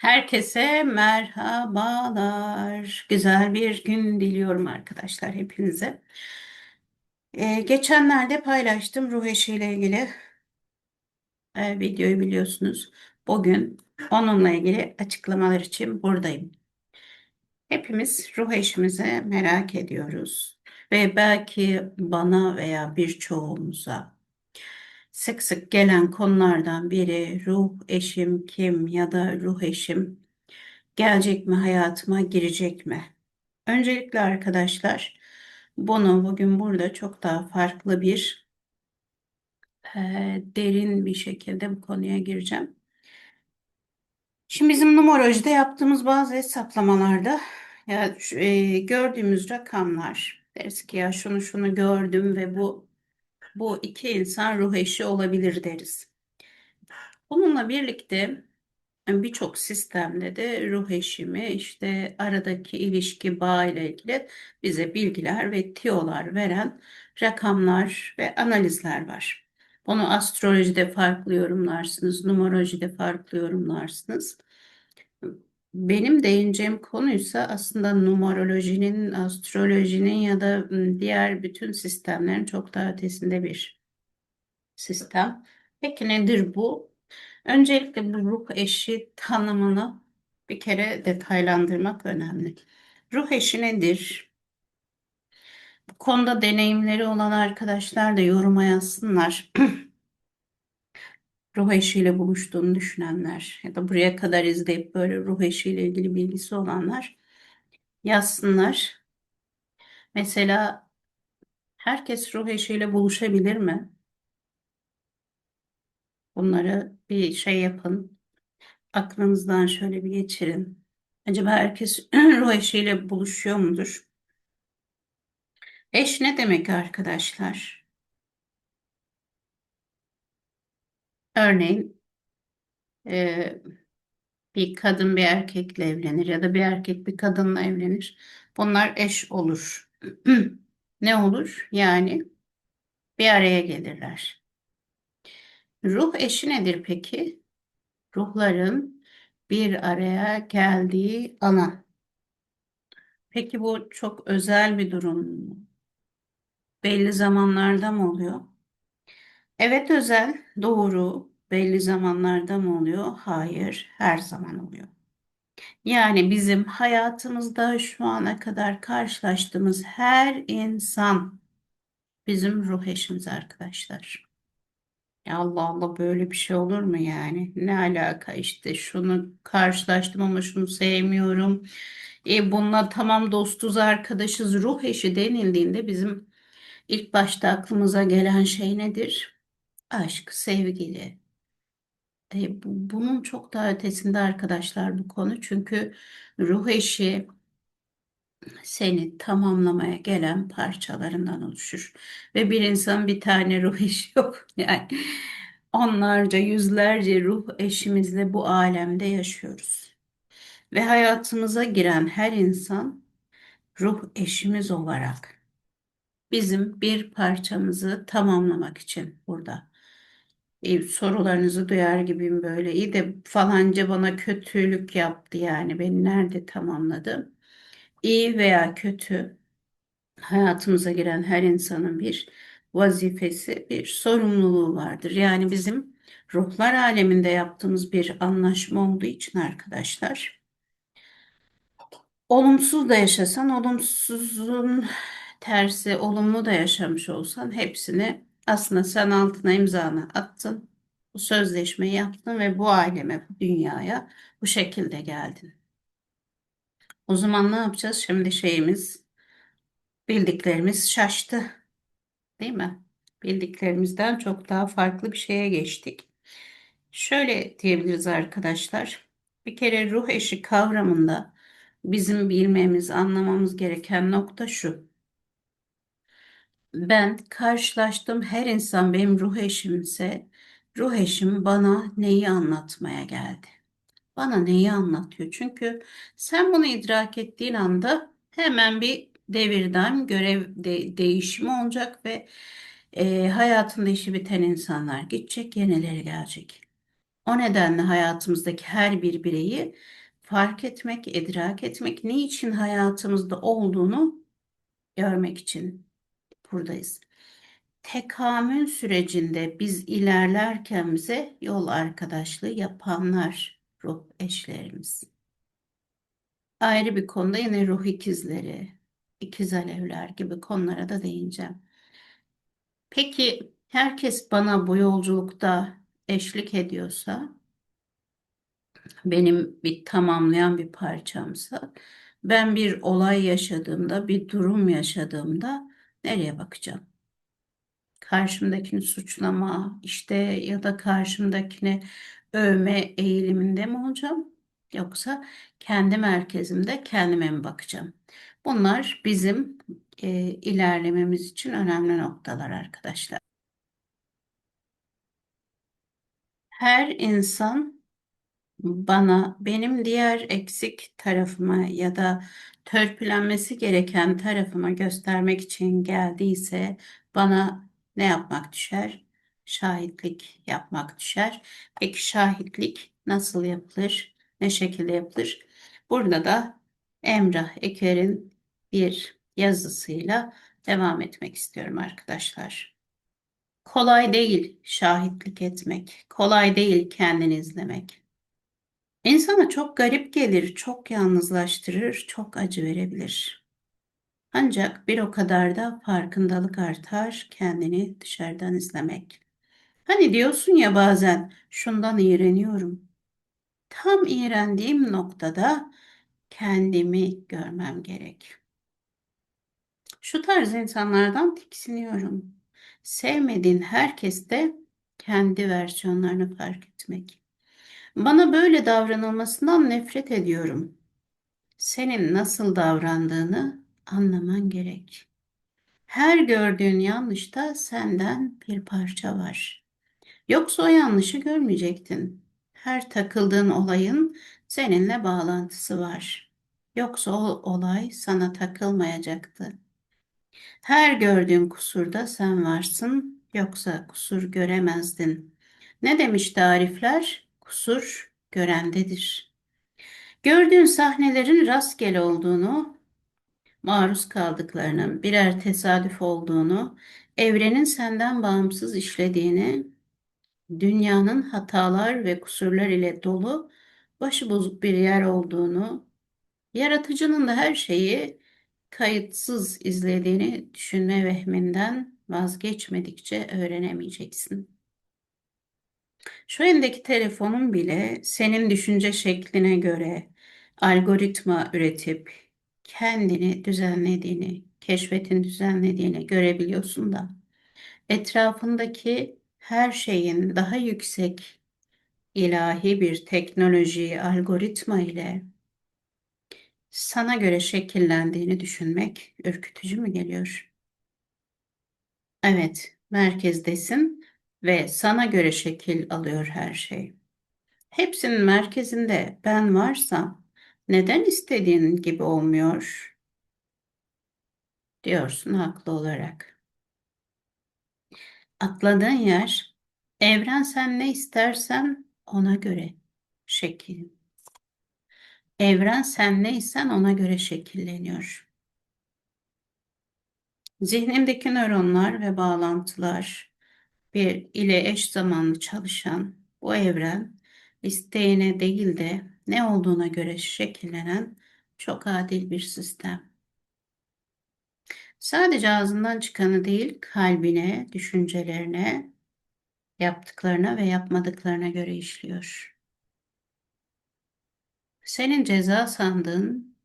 Herkese merhabalar. Güzel bir gün diliyorum arkadaşlar hepinize. Ee, geçenlerde paylaştım ruh eşi ile ilgili e, videoyu biliyorsunuz. Bugün onunla ilgili açıklamalar için buradayım. Hepimiz ruh eşimizi merak ediyoruz. Ve belki bana veya birçoğumuza sık sık gelen konulardan biri ruh eşim kim ya da ruh eşim gelecek mi hayatıma girecek mi? Öncelikle arkadaşlar bunu bugün burada çok daha farklı bir e, derin bir şekilde bu konuya gireceğim. Şimdi bizim numerolojide yaptığımız bazı hesaplamalarda ya e, gördüğümüz rakamlar deriz ki ya şunu şunu gördüm ve bu bu iki insan ruh eşi olabilir deriz. Bununla birlikte birçok sistemde de ruh eşimi işte aradaki ilişki bağ ile ilgili bize bilgiler ve tiyolar veren rakamlar ve analizler var. Bunu astrolojide farklı yorumlarsınız, numerolojide farklı yorumlarsınız. Benim değineceğim konuysa aslında numerolojinin, astrolojinin ya da diğer bütün sistemlerin çok daha ötesinde bir sistem. Peki nedir bu? Öncelikle bu ruh eşi tanımını bir kere detaylandırmak önemli. Ruh eşi nedir? Bu konuda deneyimleri olan arkadaşlar da yoruma yazsınlar. Ruh eşiyle buluştuğunu düşünenler ya da buraya kadar izleyip böyle ruh eşiyle ilgili bilgisi olanlar yazsınlar. Mesela herkes ruh eşiyle buluşabilir mi? Bunları bir şey yapın. Aklınızdan şöyle bir geçirin. Acaba herkes ruh eşiyle buluşuyor mudur? Eş ne demek arkadaşlar? Örneğin e, bir kadın bir erkekle evlenir ya da bir erkek bir kadınla evlenir. Bunlar eş olur. Ne olur? Yani bir araya gelirler. Ruh eşi nedir peki? Ruhların bir araya geldiği alan. Peki bu çok özel bir durum mu? Belli zamanlarda mı oluyor? Evet özel, doğru. Belli zamanlarda mı oluyor? Hayır, her zaman oluyor. Yani bizim hayatımızda şu ana kadar karşılaştığımız her insan bizim ruh eşimiz arkadaşlar. Ya Allah Allah böyle bir şey olur mu yani? Ne alaka işte şunu karşılaştım ama şunu sevmiyorum. E bununla tamam dostuz, arkadaşız, ruh eşi denildiğinde bizim ilk başta aklımıza gelen şey nedir? Aşk, sevgili. E, bu- bunun çok daha ötesinde arkadaşlar bu konu. Çünkü ruh eşi seni tamamlamaya gelen parçalarından oluşur. Ve bir insan bir tane ruh eşi yok. Yani onlarca, yüzlerce ruh eşimizle bu alemde yaşıyoruz. Ve hayatımıza giren her insan ruh eşimiz olarak bizim bir parçamızı tamamlamak için burada. E, sorularınızı duyar gibiyim böyle. İyi de falanca bana kötülük yaptı yani beni nerede tamamladı? İyi veya kötü hayatımıza giren her insanın bir vazifesi, bir sorumluluğu vardır. Yani bizim ruhlar aleminde yaptığımız bir anlaşma olduğu için arkadaşlar, olumsuz da yaşasan, olumsuzun tersi olumlu da yaşamış olsan hepsini aslında sen altına imzanı attın. Bu sözleşmeyi yaptın ve bu aleme, bu dünyaya bu şekilde geldin. O zaman ne yapacağız? Şimdi şeyimiz, bildiklerimiz şaştı. Değil mi? Bildiklerimizden çok daha farklı bir şeye geçtik. Şöyle diyebiliriz arkadaşlar. Bir kere ruh eşi kavramında bizim bilmemiz, anlamamız gereken nokta şu. Ben karşılaştığım her insan benim ruh eşimse, ruh eşim bana neyi anlatmaya geldi? Bana neyi anlatıyor? Çünkü sen bunu idrak ettiğin anda hemen bir devirden görev de- değişimi olacak ve e, hayatında işi biten insanlar gidecek, yenileri gelecek. O nedenle hayatımızdaki her bir bireyi fark etmek, idrak etmek, ne için hayatımızda olduğunu görmek için buradayız. Tekamül sürecinde biz ilerlerken bize yol arkadaşlığı yapanlar ruh eşlerimiz. Ayrı bir konuda yine ruh ikizleri, ikiz alevler gibi konulara da değineceğim. Peki herkes bana bu yolculukta eşlik ediyorsa, benim bir tamamlayan bir parçamsa, ben bir olay yaşadığımda, bir durum yaşadığımda nereye bakacağım? Karşımdakini suçlama, işte ya da karşımdakini övme eğiliminde mi olacağım? Yoksa kendi merkezimde kendime mi bakacağım? Bunlar bizim e, ilerlememiz için önemli noktalar arkadaşlar. Her insan bana benim diğer eksik tarafıma ya da törpülenmesi gereken tarafıma göstermek için geldiyse bana ne yapmak düşer? Şahitlik yapmak düşer. Peki şahitlik nasıl yapılır? Ne şekilde yapılır? Burada da Emrah Eker'in bir yazısıyla devam etmek istiyorum arkadaşlar. Kolay değil şahitlik etmek. Kolay değil kendini izlemek. İnsana çok garip gelir, çok yalnızlaştırır, çok acı verebilir. Ancak bir o kadar da farkındalık artar kendini dışarıdan izlemek. Hani diyorsun ya bazen şundan iğreniyorum. Tam iğrendiğim noktada kendimi görmem gerek. Şu tarz insanlardan tiksiniyorum. Sevmediğin herkeste kendi versiyonlarını fark etmek. Bana böyle davranılmasından nefret ediyorum. Senin nasıl davrandığını anlaman gerek. Her gördüğün yanlışta senden bir parça var. Yoksa o yanlışı görmeyecektin. Her takıldığın olayın seninle bağlantısı var. Yoksa o olay sana takılmayacaktı. Her gördüğün kusurda sen varsın, yoksa kusur göremezdin. Ne demiş tarifler? Kusur görendedir. Gördüğün sahnelerin rastgele olduğunu, maruz kaldıklarının birer tesadüf olduğunu, evrenin senden bağımsız işlediğini, dünyanın hatalar ve kusurlar ile dolu, başı bozuk bir yer olduğunu, yaratıcının da her şeyi kayıtsız izlediğini düşünme vehminden vazgeçmedikçe öğrenemeyeceksin. Şu elindeki telefonun bile senin düşünce şekline göre algoritma üretip kendini düzenlediğini, keşfetin düzenlediğini görebiliyorsun da etrafındaki her şeyin daha yüksek ilahi bir teknoloji, algoritma ile sana göre şekillendiğini düşünmek ürkütücü mü geliyor? Evet, merkezdesin ve sana göre şekil alıyor her şey. Hepsinin merkezinde ben varsam neden istediğin gibi olmuyor? Diyorsun haklı olarak. Atladığın yer evren sen ne istersen ona göre şekil. Evren sen neysen ona göre şekilleniyor. Zihnimdeki nöronlar ve bağlantılar bir ile eş zamanlı çalışan bu evren isteğine değil de ne olduğuna göre şekillenen çok adil bir sistem. Sadece ağzından çıkanı değil, kalbine, düşüncelerine, yaptıklarına ve yapmadıklarına göre işliyor. Senin ceza sandığın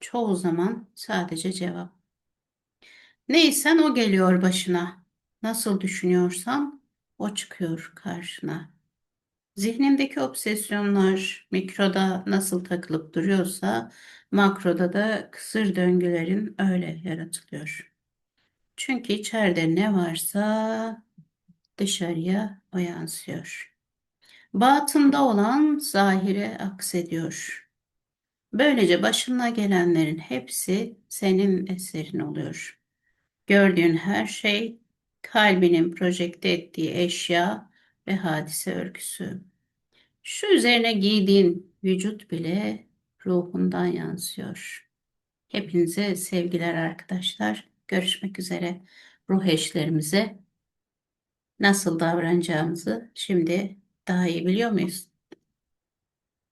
çoğu zaman sadece cevap. Neysen o geliyor başına. Nasıl düşünüyorsan o çıkıyor karşına. Zihnimdeki obsesyonlar mikroda nasıl takılıp duruyorsa makroda da kısır döngülerin öyle yaratılıyor. Çünkü içeride ne varsa dışarıya o yansıyor. Batında olan zahire aksediyor. Böylece başına gelenlerin hepsi senin eserin oluyor. Gördüğün her şey kalbinin projekte ettiği eşya ve hadise örgüsü. Şu üzerine giydiğin vücut bile ruhundan yansıyor. Hepinize sevgiler arkadaşlar. Görüşmek üzere. Ruh eşlerimize nasıl davranacağımızı şimdi daha iyi biliyor muyuz?